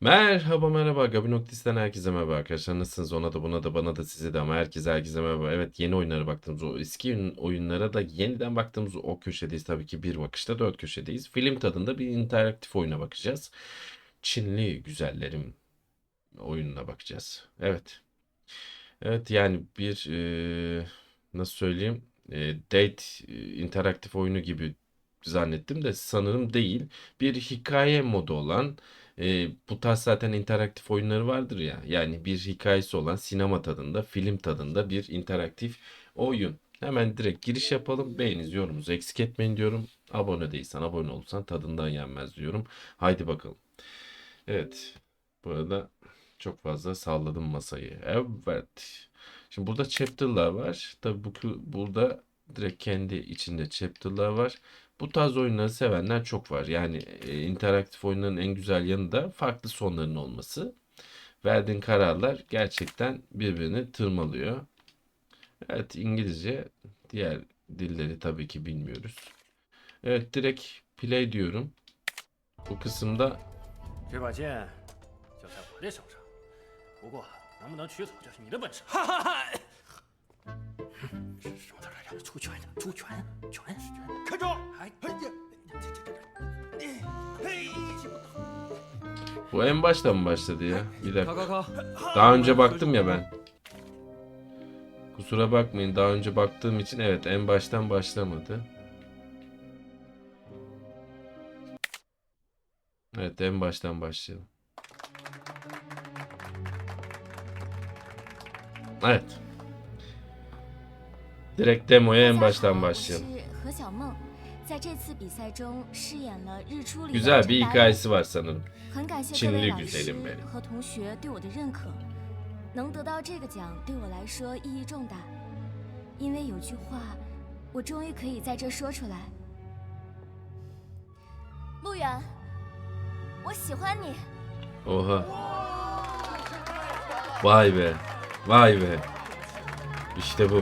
Merhaba merhaba. Gabi Noktis'ten herkese merhaba arkadaşlar. Nasılsınız? Ona da buna da bana da size de ama herkese herkese merhaba. Evet yeni oyunlara baktığımız o eski oyun- oyunlara da yeniden baktığımız o köşedeyiz. Tabii ki bir bakışta dört köşedeyiz. Film tadında bir interaktif oyuna bakacağız. Çinli güzellerim oyununa bakacağız. Evet. Evet yani bir eee, nasıl söyleyeyim? Eee, date eee, interaktif oyunu gibi zannettim de sanırım değil. Bir hikaye modu olan e, bu tarz zaten interaktif oyunları vardır ya. Yani bir hikayesi olan sinema tadında, film tadında bir interaktif oyun. Hemen direkt giriş yapalım. Beğeniniz, yorumunuzu eksik etmeyin diyorum. Abone değilsen, abone olursan tadından yenmez diyorum. Haydi bakalım. Evet. Bu arada çok fazla salladım masayı. Evet. Şimdi burada chapter'lar var. Tabii bu burada direkt kendi içinde chapter'lar var. Bu tarz oyunları sevenler çok var. Yani e, interaktif oyunların en güzel yanı da farklı sonların olması. Verdiğin kararlar gerçekten birbirini tırmalıyor. Evet İngilizce, diğer dilleri tabii ki bilmiyoruz. Evet direkt play diyorum. Bu kısımda 这把剑就在我这手上，不过能不能取走就是你的本事。哈哈哈！什么词来着？出拳，出拳，拳，看招！哎，嘿呀，这这这这，嘿， bu en başta mı başladı ya? Bir 考 dakika. 考考！ Daha önce baktım ya ben. Kusura bakmayın daha önce baktığım için evet en baştan başlamadı. Evet en baştan başlayalım. Evet. Direkt demoya en 大家 baştan 好，我 başlayalım. 是何小梦，在这次比赛中饰演了日出里的 Güzel 郑 bir 大 hikayesi var sanırım. 很感谢各 Çinli 位老师 güzelim benim. 和同学对我的认可，能得到这个奖对我来说意义重大。因为有句话，我终于可以在这说出来。陆远，我喜欢你。 Oha. Vay be. Vay be. İşte bu.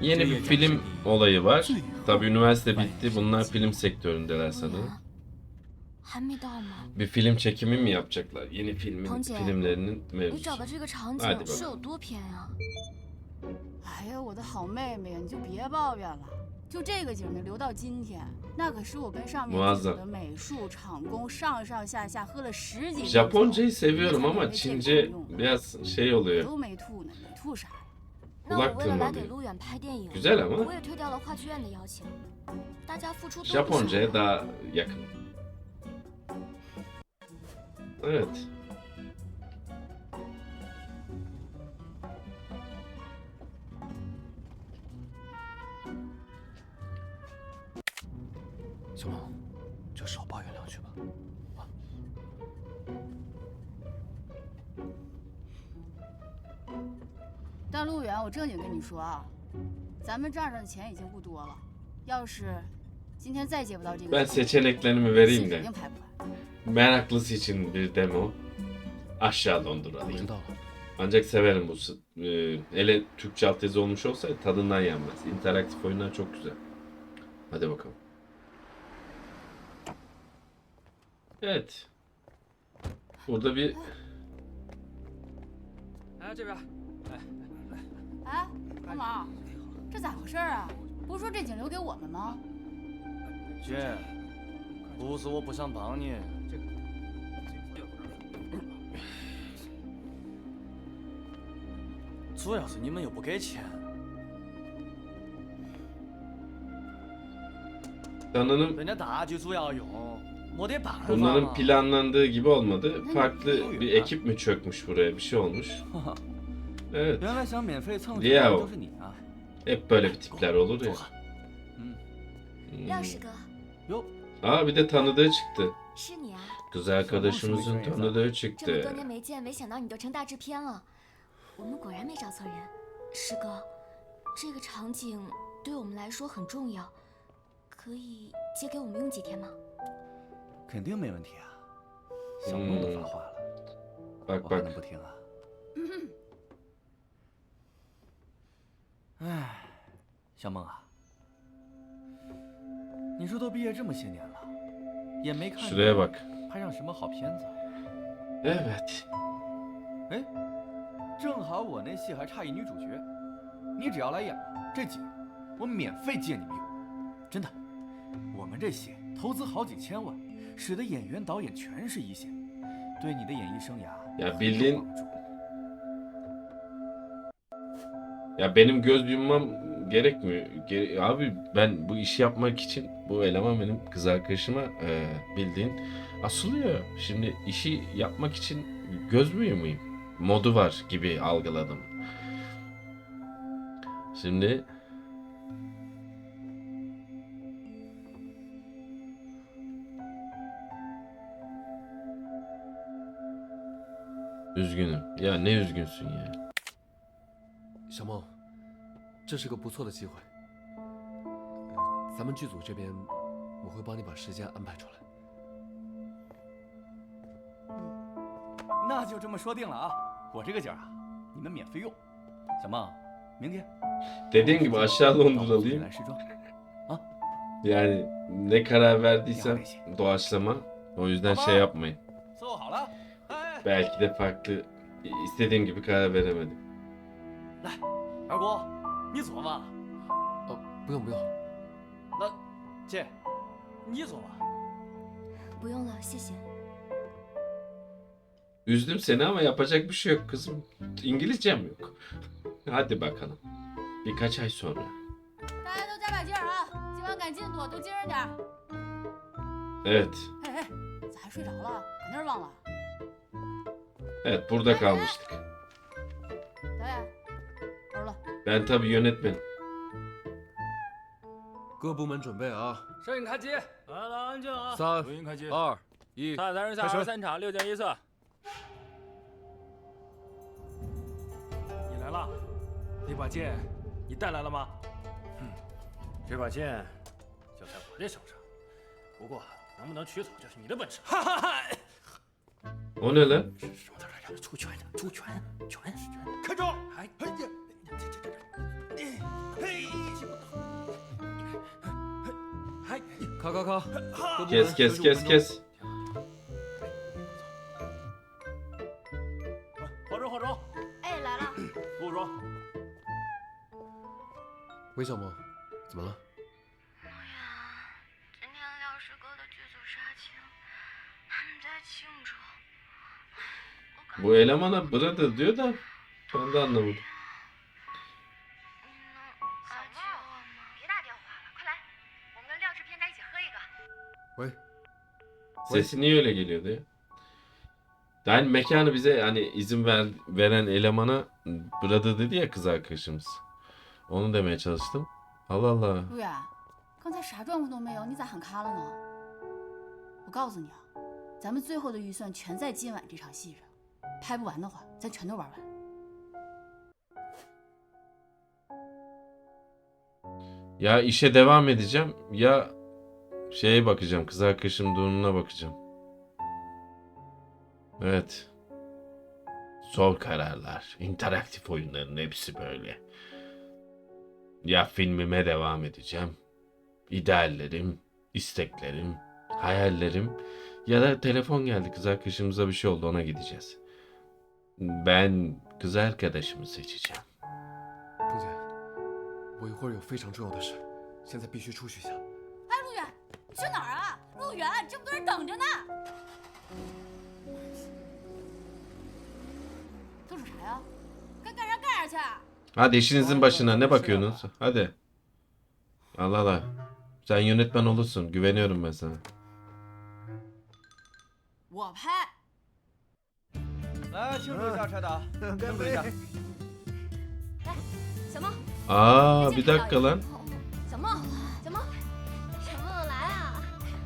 Yeni bir film olayı var. Tabii üniversite bitti. Bunlar film sektöründeler 陆 sanırım. 远，还没到吗？ Bir film çekimi mi yapacaklar? Yeni filmin Pamir. filmlerinin 你 mevzusu. 找的这个场 Hadi 景是 bakalım. 有多偏啊？哎呀，我的好妹妹呀，你就别抱怨了。就这个景能留到今天，那可是我跟上面 Muazzam. 组的美术、场工上上下下喝了十几瓶酒 Japoncayı seviyorum ama Çince biraz şey oluyor. 都没吐呢，你吐啥呀？ 那我为了来 tırmanıyor. 给陆远拍电影， Güzel ama 我也推掉了话剧院的邀请。大家付出都不少 Japonca'ya daha yakın. Evet. 但陆远，我正经跟你说啊，咱们账上的钱已经不多了，要是今天再接不到这个 Ben 奖， seçeneklerimi 戏 vereyim 肯 de. 定拍不完。 Meraklısı için bir demo. Aşağı 我知 donduralım. 道了。 Ancak severim bu. s- e, Hele Türkçe altyazı olmuş olsaydı tadından yenmez. İnteraktif oyunlar çok güzel. Hadi bakalım. Evet. Burada bir 哎，这边，哎， 干嘛？这咋回事啊？不是说这井留给我们吗？姐，不是我不想帮你，主要是你们又不给钱。人家大局主要用，没得办法 bunların。planlandığı gibi olmadı. Farklı bir ekip mi çökmüş buraya bir şey olmuş. Evet. Liao. Hep böyle bir tipler olur ya. Hmm. Aa bir de tanıdığı çıktı. Kız arkadaşımızın tanıdığı çıktı. Hmm. Bak bak. 哎，小梦啊，你说都毕业这么些年了，也没看.拍上什么好片子。Evet. 哎，正好我那戏还差一女主角，你只要来演了，这景我免费借你们用，真的。我们这戏投资好几千万，使得演员导演全是一线，对你的演艺生涯 bildiğin 帮助。Ya benim göz yummam gerekmiyor. Gere- abi ben bu işi yapmak için bu eleman benim kız arkadaşıma e, bildiğin asılıyor. Şimdi işi yapmak için göz mü yumayım? Modu var gibi algıladım. Şimdi Üzgünüm. Ya ne üzgünsün ya. 小梦，这是个不错的机会。呃咱们剧组这边，我会帮你把时间安排出来。那就这么说定了啊！我这个景儿啊，你们免费用。小梦，明天 Dediğin gibi aşağı 到我这里 Londralıyım. 来试妆。 Yani ne karar verdiysem Yanlış. doğaçlama. O yüzden Ama- şey yapmayın. 伺候好了。哎， Belki de farklı istediğim gibi karar veremedim. 来，二姑，你做吧。哦，不用不用，那姐，你做吧。不用了，谢谢。 Üzdüm seni ama yapacak bir şey yok kızım. İngilizcem yok. Hadi bakalım. Birkaç ay sonra. 大家都加把劲儿啊！今晚赶进度，都精神点儿。 Evet. 哎哎，咋还睡着了？搁那儿忘了？ Evet burada kalmıştık. 各部门准备啊！摄影开机，来来安静啊！三录音开机，二一，看三人下开始二三场，六件一色。你来了，那把剑你带来了吗？嗯，这把剑就在我这手上，不过能不能取走就是你的本事。哈哈哈！O ne lan? 什么词来着？出拳，出拳，拳，看招！哎，哎呀，这这这这，嘿，哎，咔咔咔！各部门 Kes kes 75 kes 分钟 kes. 化妆化妆，哎，来了。补妆。韦小梦，怎么了？哎呀，今天廖师哥的剧组杀青，他们在庆祝。 Bu elemana brother diyor da ben de anlamadım. Sesi niye öyle geliyordu ya? Yani mekanı bize hani izin ver, veren elemana brother dedi ya kız arkadaşımız. Onu demeye çalıştım. Allah Allah. 陆远，刚才啥状况都没有，你咋喊卡了呢？我告诉你啊，咱们最后的预算全在今晚这场戏上，拍不完的话，咱全都玩完。 Ya işe devam edeceğim ya şeye bakacağım. Kız arkadaşım durumuna bakacağım. Evet. Zor kararlar. interaktif oyunların hepsi böyle. Ya filmime devam edeceğim. İdeallerim, isteklerim, hayallerim ya da telefon geldi kız arkadaşımıza bir şey oldu ona gideceğiz. Ben kız arkadaşımı seçeceğim. 钟姐，我一会儿有非常重要的事，现在必须出去一下。 哎，陆远，你去哪儿啊？陆远，这么多人等着呢。都瞅啥呀？该干啥干啥去。 Hadi işinizin başına ne bakıyorsunuz? Hadi. Allah Allah. Sen yönetmen olursun. Güveniyorum ben sana. 我拍。来庆祝一下，柴达，干杯！ Aa bir dakika lan.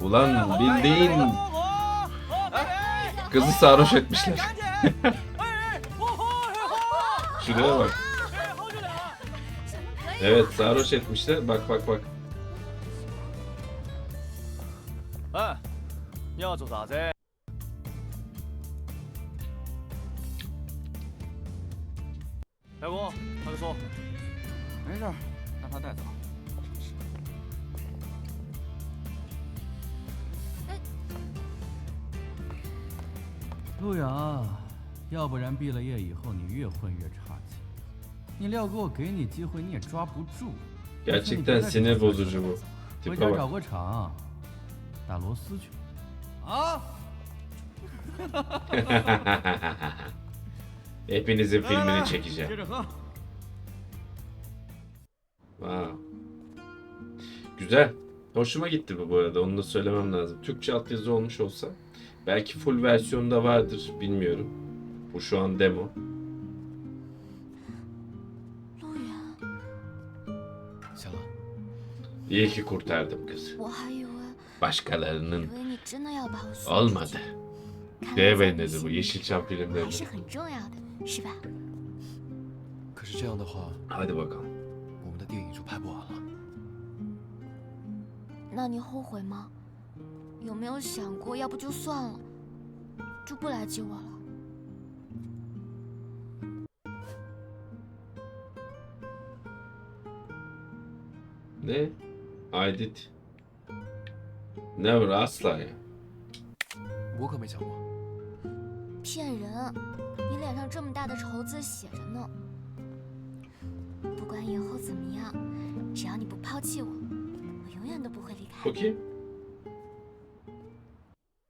Ulan bildiğin kızı sarhoş etmişler. Şuraya bak. Evet sarhoş etmişler. Bak bak bak. 要不然毕了业以后你越混越差劲。你廖哥，我给你机会你也抓不住。 Gerçekten sinir bozucu bu. 回 Tipe 家找 bak. 个厂打螺丝去。啊！ Hepinizin filmini çekeceğim. 接着喝。 Wow. Güzel. Hoşuma gitti bu bu arada. Onu da söylemem lazım. Türkçe altyazı olmuş olsa belki full versiyonu da vardır. Bilmiyorum. Bu şu an demo. İyi ki kurtardım kızı. Başkalarının olmadı. Deven dedi bu Yeşilçam filmlerinde. Hadi bakalım. 了？ Ne? Aydit. Never asla ya. 我可没想过。骗人！你脸上这么大的仇字写着呢。不管以后怎么样，只要你不抛弃我，我永远都不会离开你。 Bakayım.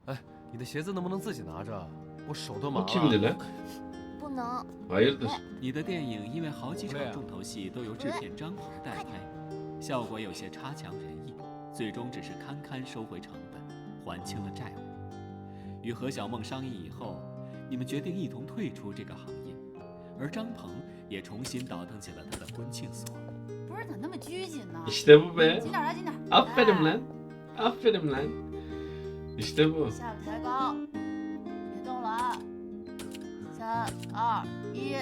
哎，你的鞋子能不能自己拿着？我手都麻 Bu 了。 kimdi lan? 不能， Hayırdır? 你的电影因为好几场对啊重头戏都由制片张鹏代拍， 效果有些差强人意，最终只是堪堪收回成本，还清了债务。与何小梦商议以后，你们决定一同退出这个行业，而张鹏也重新倒腾起了他的婚庆所。不是咋那么拘谨呢？İşte bu be. 紧点儿来，紧点儿。Aferin 来 lan. Aferin lan. İşte bu. 下巴抬高，别动了啊！三二一。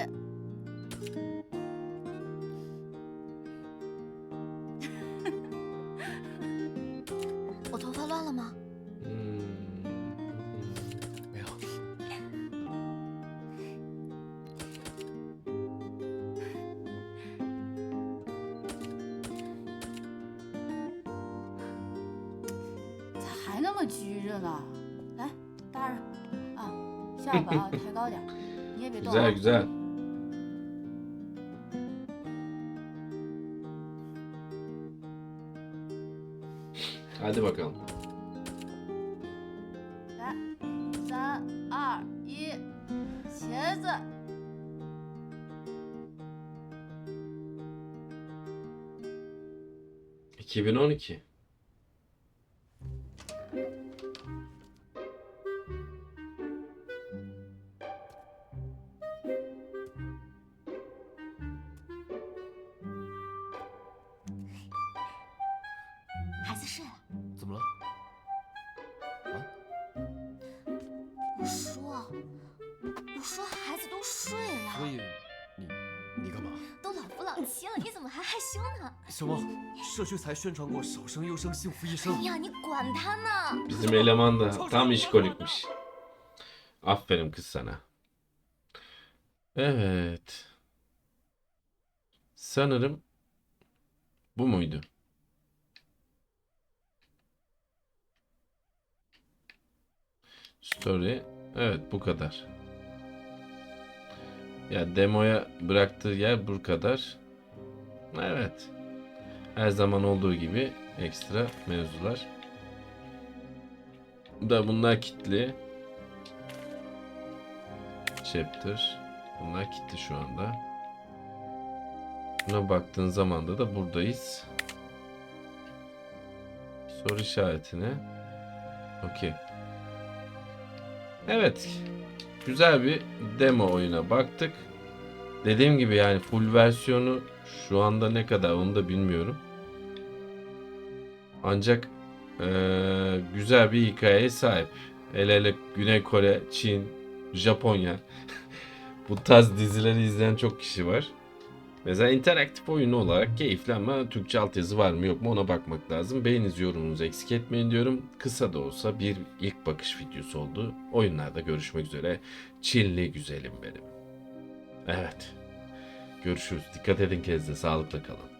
么拘着呢？来，搭着啊，下巴啊抬高点儿，你也别动啊。 Güzel güzel. Hadi bakalım. 来，三二一，茄子。 2012. “ 害羞呢？小梦，社区才宣传过少生优生幸福一生哎。呀，你管他呢！ Bizim eleman da tam işkolikmiş. Aferin kız sana. Evet. Sanırım bu muydu? Story. Evet bu kadar. Ya demoya bıraktığı yer bu kadar. Evet. Her zaman olduğu gibi ekstra mevzular. Da bunlar kitli. Chapter. Bunlar kitli şu anda. Buna baktığın zaman da da buradayız. Soru işaretine. Okey. Evet. Güzel bir demo oyuna baktık. Dediğim gibi yani full versiyonu şu anda ne kadar onu da bilmiyorum. Ancak eee, güzel bir hikayeye sahip. Hele hele Güney Kore, Çin, Japonya. Bu tarz dizileri izleyen çok kişi var. Mesela interaktif oyunu olarak keyifli ama Türkçe altyazı var mı yok mu ona bakmak lazım. Beğeniniz yorumunuzu eksik etmeyin diyorum. Kısa da olsa bir ilk bakış videosu oldu. Oyunlarda görüşmek üzere. Çinli güzelim benim. Evet. Görüşürüz. Dikkat edin kendinize. Sağlıkla kalın.